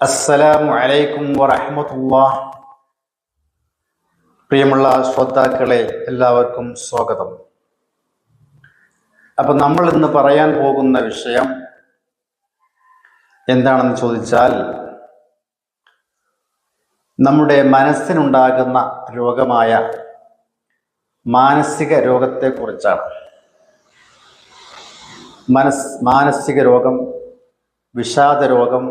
അസ്സലാമു അലൈക്കും വറഹമത്തുള്ള പ്രിയമുള്ള ശ്രോതാക്കളെ എല്ലാവർക്കും സ്വാഗതം. അപ്പം നമ്മൾ ഇന്ന് പറയാൻ പോകുന്ന വിഷയം എന്താണെന്ന് ചോദിച്ചാൽ നമ്മുടെ മനസ്സിനുണ്ടാകുന്ന രോഗമായ മാനസിക രോഗത്തെക്കുറിച്ചാണ്. മനസ് മാനസിക രോഗം വിഷാദ രോഗം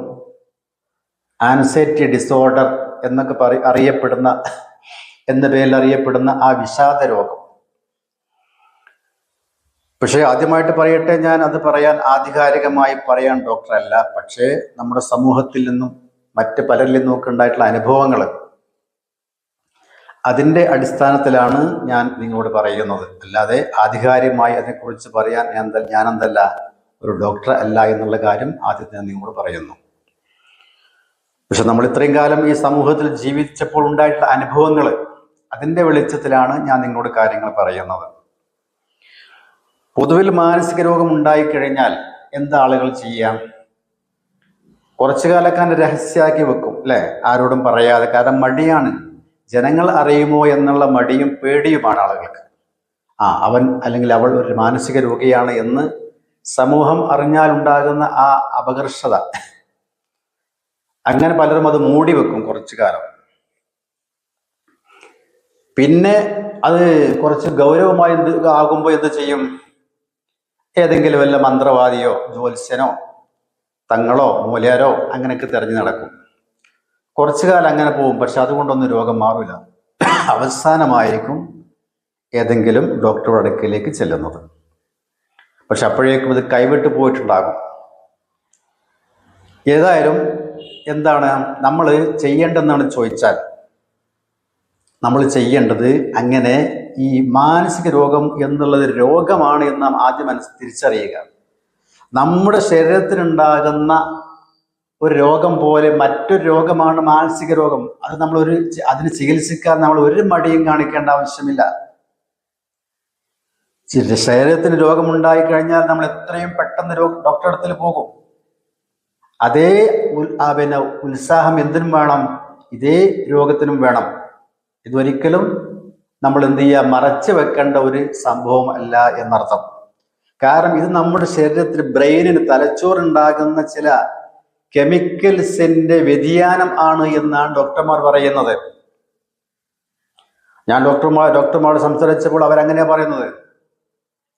ആൻസൈറ്റി ഡിസോർഡർ എന്നൊക്കെ പറ അറിയപ്പെടുന്ന എന്ന പേരിൽ അറിയപ്പെടുന്ന ആ വിഷാദ രോഗം. പക്ഷേ ആദ്യമായിട്ട് പറയട്ടെ ഞാൻ അത് പറയാൻ ആധികാരികമായി പറയാൻ ഡോക്ടറല്ല. പക്ഷേ നമ്മുടെ സമൂഹത്തിൽ നിന്നും മറ്റ് പലരിൽ നിന്നും ഒക്കെ ഉണ്ടായിട്ടുള്ള അനുഭവങ്ങൾ അതിന്റെ അടിസ്ഥാനത്തിലാണ് ഞാൻ നിങ്ങളോട് പറയുന്നത്. അല്ലാതെ ആധികാരികമായി അതിനെക്കുറിച്ച് പറയാൻ ഞാൻ ഞാനെന്തല്ല ഒരു ഡോക്ടർ അല്ല എന്നുള്ള കാര്യം ആദ്യം ഞാൻ നിങ്ങളോട് പറയുന്നു. പക്ഷെ നമ്മൾ ഇത്രയും കാലം ഈ സമൂഹത്തിൽ ജീവിച്ചപ്പോൾ ഉണ്ടായിട്ടുള്ള അനുഭവങ്ങൾ അതിന്റെ വെളിച്ചത്തിലാണ് ഞാൻ നിങ്ങളോട് കാര്യങ്ങൾ പറയുന്നത്. പൊതുവിൽ മാനസിക രോഗം ഉണ്ടായിക്കഴിഞ്ഞാൽ എന്താ ആളുകൾ ചെയ്യാം? കുറച്ചു കാലമൊക്കെ അതിനെ രഹസ്യമാക്കി വെക്കും അല്ലേ? ആരോടും പറയാതെ. കാരണം മടിയാണ്. ജനങ്ങൾ അറിയുമോ എന്നുള്ള മടിയും പേടിയുമാണ് ആളുകൾക്ക്. ആ അവൻ അല്ലെങ്കിൽ അവൾ ഒരു മാനസിക രോഗിയാണ് എന്ന് സമൂഹം അറിഞ്ഞാലുണ്ടാകുന്ന ആ അപകർഷത. അങ്ങനെ പലരും അത് മൂടി വെക്കും കുറച്ചു കാലം. പിന്നെ അത് കുറച്ച് ഗൗരവമായി എന്ത് ആകുമ്പോൾ എന്ത് ചെയ്യും? ഏതെങ്കിലും വല്ല മന്ത്രവാദിയോ ജ്യോത്സ്യനോ തങ്ങളോ മൂലയാരോ അങ്ങനെയൊക്കെ തിരഞ്ഞു നടക്കും. കുറച്ചു കാലം അങ്ങനെ പോകും പക്ഷെ അതുകൊണ്ടൊന്നും രോഗം മാറില്ല അവസാനമായിരിക്കും ഏതെങ്കിലും ഡോക്ടറുടെ അടുക്കിലേക്ക് ചെല്ലുന്നത്. പക്ഷെ അപ്പോഴേക്കും ഇത് കൈവിട്ട് പോയിട്ടുണ്ടാകും. ഏതായാലും എന്താണ് നമ്മൾ ചെയ്യേണ്ടതെന്നാണ് ചോദിച്ചാൽ നമ്മൾ ചെയ്യേണ്ടത് അങ്ങനെ ഈ മാനസിക രോഗം എന്നുള്ളത് രോഗമാണ് എന്ന് നാം ആദ്യം മനസ്സ് തിരിച്ചറിയുക. നമ്മുടെ ശരീരത്തിനുണ്ടാകുന്ന ഒരു രോഗം പോലെ മറ്റൊരു രോഗമാണ് മാനസിക രോഗം. അത് നമ്മൾ ഒരു അതിന് ചികിത്സിക്കാൻ നമ്മൾ ഒരു മടിയും കാണിക്കേണ്ട ആവശ്യമില്ല. ശരീരത്തിന് രോഗമുണ്ടായി കഴിഞ്ഞാൽ നമ്മൾ എത്രയും പെട്ടെന്ന് രോഗ ഡോക്ടറെ അടുത്തിൽ പോകും. അതേ ഉത്സാഹം എന്തിനും വേണം? ഇതേ രോഗത്തിനും വേണം. ഇതൊരിക്കലും നമ്മൾ എന്ത് ചെയ്യുക? മറച്ചു വെക്കേണ്ട ഒരു സംഭവം അല്ല എന്നർത്ഥം. കാരണം ഇത് നമ്മുടെ ശരീരത്തിൽ ബ്രെയിനിന് തലച്ചോറുണ്ടാകുന്ന ചില കെമിക്കൽസിന്റെ വ്യതിയാനം ആണ് എന്നാണ് ഡോക്ടർമാർ പറയുന്നത്. ഞാൻ ഡോക്ടർമാർ ഡോക്ടർമാരോട് സംസാരിച്ചപ്പോൾ അവരങ്ങനെയാണ് പറയുന്നത്.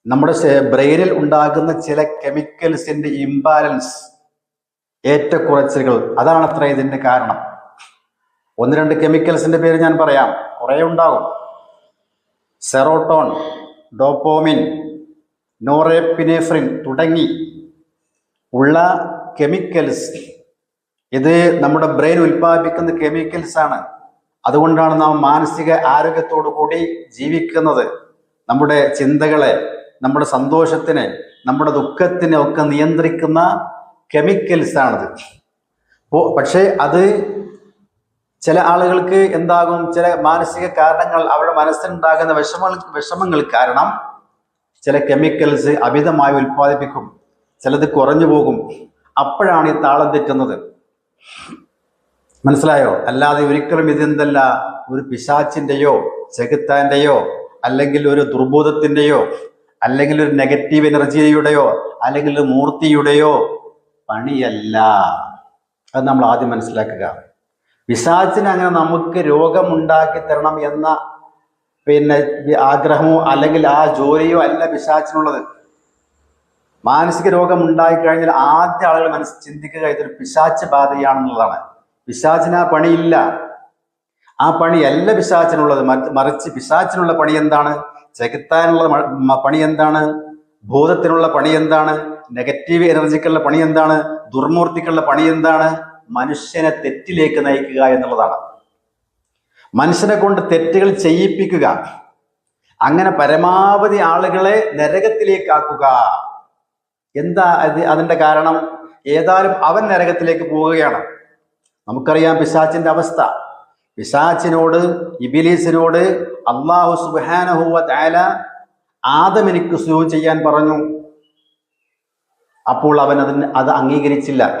നമ്മുടെ ബ്രെയിനിൽ ഉണ്ടാകുന്ന ചില കെമിക്കൽസിന്റെ ഇംബാലൻസ് ഏറ്റക്കുറച്ചിലുകൾ. അതാണ് അത്ര ഇതിന്റെ കാരണം. ഒന്ന് രണ്ട് കെമിക്കൽസിന്റെ പേര് ഞാൻ പറയാം. കുറേ ഉണ്ടാകും. സെറോട്ടോൺ ഡോപ്പോമിൻ നോറേപ്പിനേഫ്രിൻ തുടങ്ങി ഉള്ള കെമിക്കൽസ്. ഇത് നമ്മുടെ ബ്രെയിൻ ഉൽപ്പാദിപ്പിക്കുന്ന കെമിക്കൽസ് ആണ്. അതുകൊണ്ടാണ് നാം മാനസിക ആരോഗ്യത്തോടു കൂടി ജീവിക്കുന്നത്. നമ്മുടെ ചിന്തകളെ നമ്മുടെ സന്തോഷത്തിനെ നമ്മുടെ ദുഃഖത്തിനെ ഒക്കെ നിയന്ത്രിക്കുന്ന കെമിക്കൽസ് ആണത്. പക്ഷേ അത് ചില ആളുകൾക്ക് എന്താകും? ചില മാനസിക കാരണങ്ങൾ അവരുടെ മനസ്സിനുണ്ടാകുന്ന വിഷമങ്ങൾ വിഷമങ്ങൾ കാരണം ചില കെമിക്കൽസ് അമിതമായി ഉൽപ്പാദിപ്പിക്കും. ചിലത് കുറഞ്ഞു പോകും. അപ്പോഴാണ് ഈ താളം തെറ്റുന്നത്. മനസ്സിലായോ? അല്ലാതെ ഒരിക്കലും ഇതെന്തല്ല ഒരു പിശാച്ചിന്റെയോ ചെകുത്താന്റെയോ അല്ലെങ്കിൽ ഒരു ദുർബോധത്തിന്റെയോ അല്ലെങ്കിൽ ഒരു നെഗറ്റീവ് എനർജിയുടെയോ അല്ലെങ്കിൽ ഒരു മൂർത്തിയുടെയോ പണിയല്ല. അത് നമ്മൾ ആദ്യം മനസ്സിലാക്കുക. വിശാചിന് അങ്ങനെ നമുക്ക് രോഗമുണ്ടാക്കി തരണം എന്ന പിന്നെ ആഗ്രഹമോ അല്ലെങ്കിൽ ആ ജോലിയോ അല്ല പിശാചിനുള്ളത്. മാനസിക രോഗം ഉണ്ടായി കഴിഞ്ഞാൽ ആദ്യ ആളുകൾ മനസ്സ് ചിന്തിക്കുക ഇതൊരു പിശാച്ച് ബാധയാണെന്നുള്ളതാണ്. പിശാചിന് ആ പണിയില്ല. ആ പണി അല്ല മറിച്ച് മറിച്ച് പിശാചിനുള്ള പണി എന്താണ്? ചെകുത്താനുള്ള പണി എന്താണ്? ഭൂതത്തിനുള്ള പണി എന്താണ്? നെഗറ്റീവ് എനർജിക്കുള്ള പണി എന്താണ്? ദുർമൂർത്തിക്കുള്ള പണി എന്താണ്? മനുഷ്യനെ തെറ്റിലേക്ക് നയിക്കുക എന്നുള്ളതാണ്. മനുഷ്യനെ കൊണ്ട് തെറ്റുകൾ ചെയ്യിപ്പിക്കുക. അങ്ങനെ പരമാവധി ആളുകളെ നരകത്തിലേക്കാക്കുക. എന്താ അത് അതിന്റെ കാരണം? ഏതായാലും അവൻ നരകത്തിലേക്ക് പോവുകയാണ്. നമുക്കറിയാം പിശാച്ചിന്റെ അവസ്ഥ. പിശാച്ചിനോട് ഇബിലീസിനോട് അള്ളാഹു സുബാനഹുവ താല സുജൂ ചെയ്യാൻ പറഞ്ഞു. അപ്പോൾ അവൻ അതിന് അത് അംഗീകരിച്ചില്ല.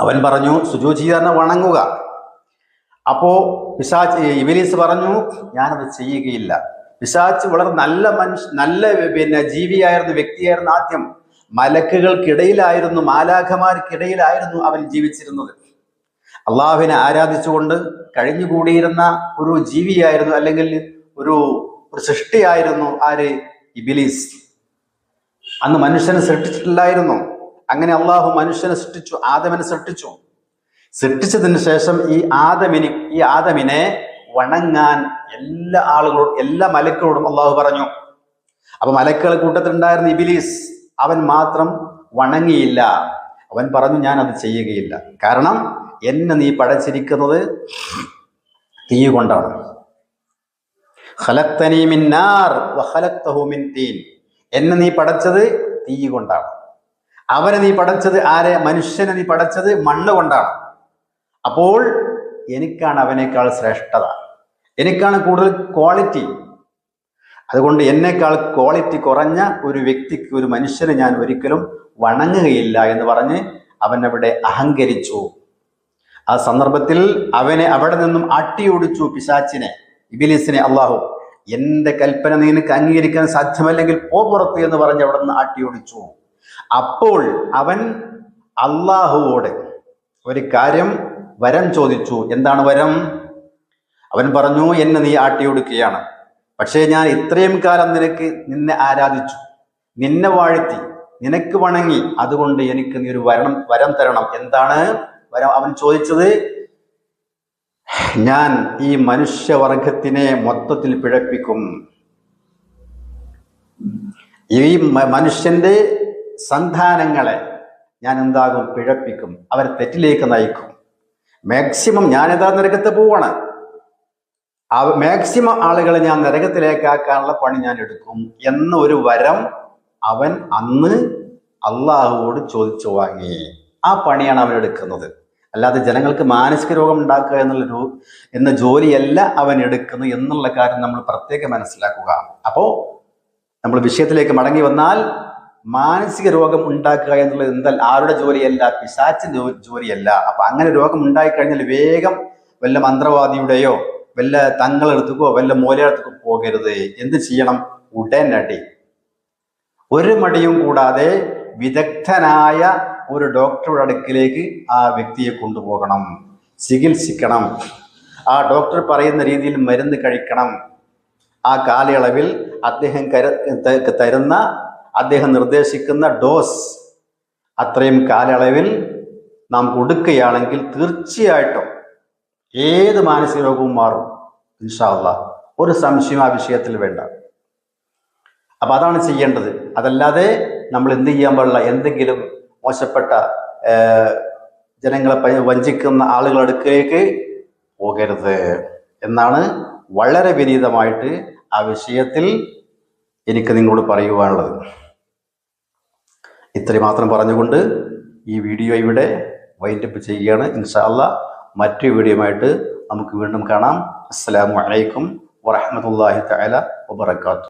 അവൻ പറഞ്ഞു സുജു ചെയ്യാൻ വണങ്ങുക. അപ്പോ പിശാച്ച് ഇബിലീസ് പറഞ്ഞു ഞാനത് ചെയ്യുകയില്ല. പിശാച്ച് വളരെ നല്ല മനുഷ്യ നല്ല പിന്നെ ജീവിയായിരുന്നു വ്യക്തിയായിരുന്നു ആദ്യം. മലക്കുകൾക്കിടയിലായിരുന്നു മാലാഖമാർക്കിടയിലായിരുന്നു അവൻ ജീവിച്ചിരുന്നത്. അള്ളാഹുവിനെ ആരാധിച്ചുകൊണ്ട് കഴിഞ്ഞുകൂടിയിരുന്ന ഒരു ജീവിയായിരുന്നു അല്ലെങ്കിൽ ഒരു ഒരു സൃഷ്ടിയായിരുന്നു ആര്? ഇബിലീസ്. അന്ന് മനുഷ്യനെ സൃഷ്ടിച്ചിട്ടില്ലായിരുന്നു. അങ്ങനെ അള്ളാഹു മനുഷ്യനെ സൃഷ്ടിച്ചു ആദമിനെ സൃഷ്ടിച്ചു. സൃഷ്ടിച്ചതിന് ശേഷം ഈ ആദമിന് ഈ ആദമിനെ വണങ്ങാൻ എല്ലാ ആളുകളോടും എല്ലാ മലക്കളോടും അള്ളാഹു പറഞ്ഞു. അപ്പൊ മലക്കുകളെ കൂട്ടത്തിലുണ്ടായിരുന്ന ഇബിലീസ് അവൻ മാത്രം വണങ്ങിയില്ല. അവൻ പറഞ്ഞു ഞാൻ അത് ചെയ്യുകയില്ല. കാരണം എന്നെ നീ പടച്ചിരിക്കുന്നത് തീ കൊണ്ടാണ്. ഖലഖ്തനീ മിൻ നാർ വഖലഖ്തഹു മിൻ തീൻ. എന്നെ നീ പടച്ചത് തീ കൊണ്ടാണ്. അവനെ നീ പടച്ചത് ആരെ? മനുഷ്യനെ നീ പടച്ചത് മണ്ണ് കൊണ്ടാണ്. അപ്പോൾ എനിക്കാണ് അവനേക്കാൾ ശ്രേഷ്ഠത. എനിക്കാണ് കൂടുതൽ ക്വാളിറ്റി അതുകൊണ്ട് എന്നേക്കാൾ ക്വാളിറ്റി കുറഞ്ഞ ഒരു വ്യക്തിക്ക് ഒരു മനുഷ്യന് ഞാൻ ഒരിക്കലും വണങ്ങുകയില്ല എന്ന് പറഞ്ഞ് അവൻ അവിടെ അഹങ്കരിച്ചു. ആ സന്ദർഭത്തിൽ അവനെ അവിടെ നിന്നും അട്ടിയോടിച്ചു പിശാച്ചിനെ ഇബിലിസിനെ അള്ളാഹു എന്റെ കൽപ്പന നിനക്ക് അംഗീകരിക്കാൻ സാധ്യമല്ലെങ്കിൽ പോ പുറത്ത് എന്ന് പറഞ്ഞ് അവിടെ നിന്ന് ആട്ടിയോടിച്ചു. അപ്പോൾ അവൻ അള്ളാഹുവോട് ഒരു കാര്യം വരം ചോദിച്ചു. എന്താണ് വരം? അവൻ പറഞ്ഞു എന്നെ നീ ആട്ടിയൊടുക്കുകയാണ്. പക്ഷേ ഞാൻ ഇത്രയും കാലം നിനക്ക് നിന്നെ ആരാധിച്ചു. നിന്നെ വാഴ്ത്തി. നിനക്ക് വണങ്ങി. അതുകൊണ്ട് എനിക്ക് നീ ഒരു വരണം വരം തരണം. എന്താണ് വരം? അവൻ ചോദിച്ചത് ഞാൻ ഈ മനുഷ്യവർഗത്തിനെ മൊത്തത്തിൽ പിഴപ്പിക്കും. ഈ മനുഷ്യന്റെ സന്താനങ്ങളെ ഞാൻ എന്താകും? പിഴപ്പിക്കും. അവരെ തെറ്റിലേക്ക് നയിക്കും. മാക്സിമം ഞാൻ ഏതാ നരകത്ത് പോവാണ്. മാക്സിമം ആളുകളെ ഞാൻ നരകത്തിലേക്കാക്കാനുള്ള പണി ഞാൻ എടുക്കും എന്നൊരു വരം അവൻ അന്ന് അള്ളാഹുവോട് ചോദിച്ചു വാങ്ങി. ആ പണിയാണ് അവൻ എടുക്കുന്നത്. അല്ലാതെ ജനങ്ങൾക്ക് മാനസിക രോഗം ഉണ്ടാക്കുക എന്നുള്ള രോ എന്ന ജോലിയല്ല അവൻ എടുക്കുന്നു എന്നുള്ള കാര്യം നമ്മൾ പ്രത്യേകം മനസ്സിലാക്കുക. അപ്പോൾ നമ്മൾ വിഷയത്തിലേക്ക് മടങ്ങി വന്നാൽ മാനസിക രോഗം ഉണ്ടാക്കുക എന്നുള്ളത് എന്താ ആരുടെ ജോലിയല്ല? പിശാച്ചിന്റെ ജോ- ജോലിയല്ല. അപ്പൊ അങ്ങനെ രോഗം ഉണ്ടായിക്കഴിഞ്ഞാൽ വേഗം വല്ല മന്ത്രവാദിയുടെയോ വല്ല തങ്ങളെടുത്തുക്കോ വല്ല മൂലയെടുത്തുക്കോ പോകരുത്. എന്ത് ചെയ്യണം? ഉടനടി. ഒരു മടിയും കൂടാതെ വിദഗ്ധനായ ഒരു ഡോക്ടറുടെ അടുക്കിലേക്ക് ആ വ്യക്തിയെ കൊണ്ടുപോകണം. ചികിത്സിക്കണം. ആ ഡോക്ടർ പറയുന്ന രീതിയിൽ മരുന്ന് കഴിക്കണം. ആ കാലയളവിൽ അദ്ദേഹം കര തരുന്ന അദ്ദേഹം നിർദ്ദേശിക്കുന്ന ഡോസ് അത്രയും കാലയളവിൽ നാം കൊടുക്കുകയാണെങ്കിൽ തീർച്ചയായിട്ടും ഏത് മാനസിക രോഗവും മാറും ഇൻഷാല്ല ഒരു സംശയം ആ വിഷയത്തിൽ വേണ്ട. അപ്പം അതാണ് ചെയ്യേണ്ടത്. അതല്ലാതെ നമ്മൾ എന്ത് ചെയ്യാൻ പാടില്ല? എന്തെങ്കിലും മോശപ്പെട്ട ജനങ്ങളെ വഞ്ചിക്കുന്ന ആളുകളുടെ അടുക്കിലേക്ക് പോകരുത് എന്നാണ് വളരെ വിനീതമായിട്ട് ആ വിഷയത്തിൽ എനിക്ക് നിങ്ങളോട് പറയുവാനുള്ളത്. ഇത്രയും മാത്രം പറഞ്ഞുകൊണ്ട് ഈ വീഡിയോ ഇവിടെ വൈൻഡപ്പ് ചെയ്യുകയാണ്. ഇൻഷാല്ല മറ്റു വീഡിയോയുമായിട്ട് നമുക്ക് വീണ്ടും കാണാം. അസ്സാം വലൈക്കും വറഹ്മത്തുള്ളാഹി തല വബറകാതുഹു.